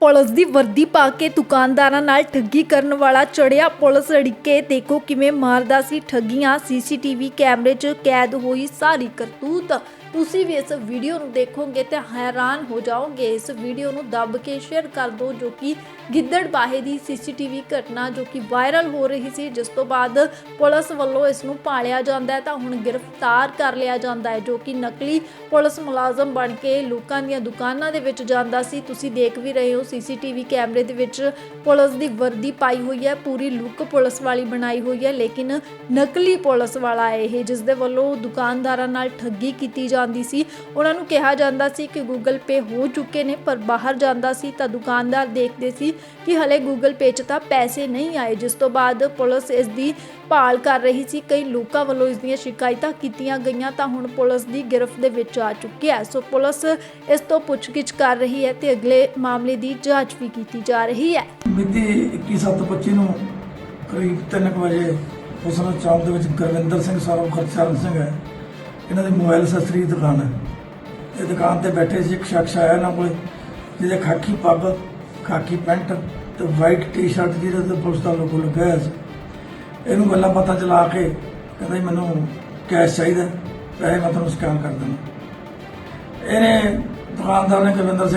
Police ਦੀ ਵਰਦੀ ਪਾ ਕੇ ਦੁਕਾਨਦਾਰਾਂ ਨਾਲ ਠੱਗੀ ਕਰਨ ਵਾਲਾ ਚੜਿਆ ਪੁਲਿਸ ਅੜਿੱਕੇ ਦੇਖੋ ਕਿਵੇਂ ਮਾਰਦਾ ਸੀ ਠੱਗੀਆਂ। ਸੀਸੀਟੀਵੀ ਕੈਮਰੇ 'ਚ ਕੈਦ ਹੋਈ ਸਾਰੀ ਕਰਤੂਤ। ਤੁਸੀਂ ਵੀ ਇਸ ਵੀਡੀਓ ਨੂੰ ਦੇਖੋਗੇ ਤੇ ਹੈਰਾਨ ਹੋ ਜਾਓਗੇ। ਇਸ ਵੀਡੀਓ ਨੂੰ ਦੱਬ ਕੇ ਸ਼ੇਅਰ ਕਰ ਦਿਓ, ਜੋ ਕਿ ਗਿੱਦੜ ਬਾਹੇ ਦੀ ਸੀਸੀਟੀਵੀ ਘਟਨਾ ਜੋ ਕਿ ਵਾਇਰਲ ਹੋ ਰਹੀ ਸੀ, ਜਿਸ ਤੋਂ ਬਾਅਦ ਪੁਲਿਸ ਵੱਲੋਂ ਇਸ ਨੂੰ ਪਾਲਿਆ ਜਾਂਦਾ ਹੈ। ਤਾਂ ਹੁਣ ਗ੍ਰਿਫਤਾਰ ਕਰ ਲਿਆ ਜਾਂਦਾ ਹੈ, ਜੋ ਕਿ ਨਕਲੀ ਪੁਲਿਸ ਮੁਲਾਜ਼ਮ ਬਣ ਕੇ ਲੋਕਾਂ ਦੀਆਂ ਦੁਕਾਨਾਂ ਦੇ ਵਿੱਚ ਜਾਂਦਾ ਸੀ। ਤੁਸੀਂ ਦੇਖ ਵੀ ਰਹੇ ਹੋ, ਸੀਸੀਟੀਵੀ ਕੈਮਰੇ ਦੇ ਵਿੱਚ ਪੁਲਿਸ ਦੀ ਵਰਦੀ ਪਾਈ ਹੋਈ ਹੈ, ਪੂਰੀ ਲੁੱਕ ਪੁਲਿਸ ਵਾਲੀ ਬਣਾਈ ਹੋਈ ਹੈ, ਲੇਕਿਨ ਨਕਲੀ ਪੁਲਿਸ ਵਾਲਾ ਇਹ, ਜਿਸ ਦੇ ਵੱਲੋਂ ਦੁਕਾਨਦਾਰਾਂ ਨਾਲ ਠੱਗੀ ਕੀਤੀ ਜਾ ਜਾਂਦੀ ਸੀ। ਉਹਨਾਂ ਨੂੰ ਕਿਹਾ ਜਾਂਦਾ ਸੀ ਕਿ ਗੂਗਲ ਪੇ ਹੋ ਚੁੱਕੇ ਨੇ, ਪਰ ਬਾਹਰ ਜਾਂਦਾ ਸੀ ਤਾਂ ਦੁਕਾਨਦਾਰ ਦੇਖਦੇ ਸੀ ਕਿ ਹਲੇ ਗੂਗਲ ਪੇ 'ਚ ਤਾਂ ਪੈਸੇ ਨਹੀਂ ਆਏ, ਜਿਸ ਤੋਂ ਬਾਅਦ ਪੁਲਿਸ ਇਸ ਦੀ ਭਾਲ ਕਰ ਰਹੀ ਸੀ। ਕਈ ਲੋਕਾਂ ਵੱਲੋਂ ਇਸ ਦੀਆਂ ਸ਼ਿਕਾਇਤਾਂ ਕੀਤੀਆਂ ਗਈਆਂ ਤਾਂ ਹੁਣ ਪੁਲਿਸ ਦੀ ਗ੍ਰਿਫਤ ਦੇ ਵਿੱਚ ਆ ਚੁੱਕੀ ਹੈ। ਸੋ ਪੁਲਿਸ ਇਸ ਤੋਂ ਪੁੱਛਗਿੱਛ ਕਰ ਰਹੀ ਹੈ ਤੇ ਅਗਲੇ ਮਾਮਲੇ ਦੀ ਜਾਂਚ ਵੀ ਕੀਤੀ ਜਾ ਰਹੀ ਹੈ। ਮਿਤੀ 21/7/25 ਨੂੰ ਕਰੀਬ 3 ਵਜੇ ਹੁਸਨ ਚੌਂਕ ਦੇ ਵਿੱਚ ਗੁਰਵਿੰਦਰ ਸਿੰਘ, ਸਾਰਵ ਖਰਚਰਨ ਸਿੰਘ ਹੈ ਇਹਨਾਂ ਦੀ ਮੋਬਾਈਲ ਸਸਰੀ ਦੀ ਦੁਕਾਨ ਹੈ ਇਹ ਦੁਕਾਨ ਤੇ ਬੈਠੇ ਸੀ, ਇੱਕ ਸ਼ਖਸ ਆਇਆ ਇਹਨਾਂ ਕੋਲੇ, ਜਿਹਦੇ ਖਾਕੀ ਪੱਗ, ਖਾਕੀ ਪੈਂਟ ਤੇ ਵਾਈਟ ਟੀ-ਸ਼ਰਟ ਜਿਹਦੇ ਤੇ ਪੁਲਿਸ ਦਾ ਲੋਗੋ ਲੱਗਾ ਸੀ। ਇਹਨੂੰ ਗੱਲਾਂ ਪਤਾ ਚਲਾ ਕੇ ਕਹਿੰਦਾ ਜੀ ਮੈਨੂੰ ਕੈਸ਼ ਚਾਹੀਦਾ, ਪੈਸੇ ਮੈਂ ਤੁਹਾਨੂੰ ਸਕੈਨ ਕਰ ਦਿੰਦਾ। ਇਹਨੇ ਦੁਕਾਨਦਾਰ ਨੇ ਕੁਲਵਿੰਦਰ ਸਿੰਘ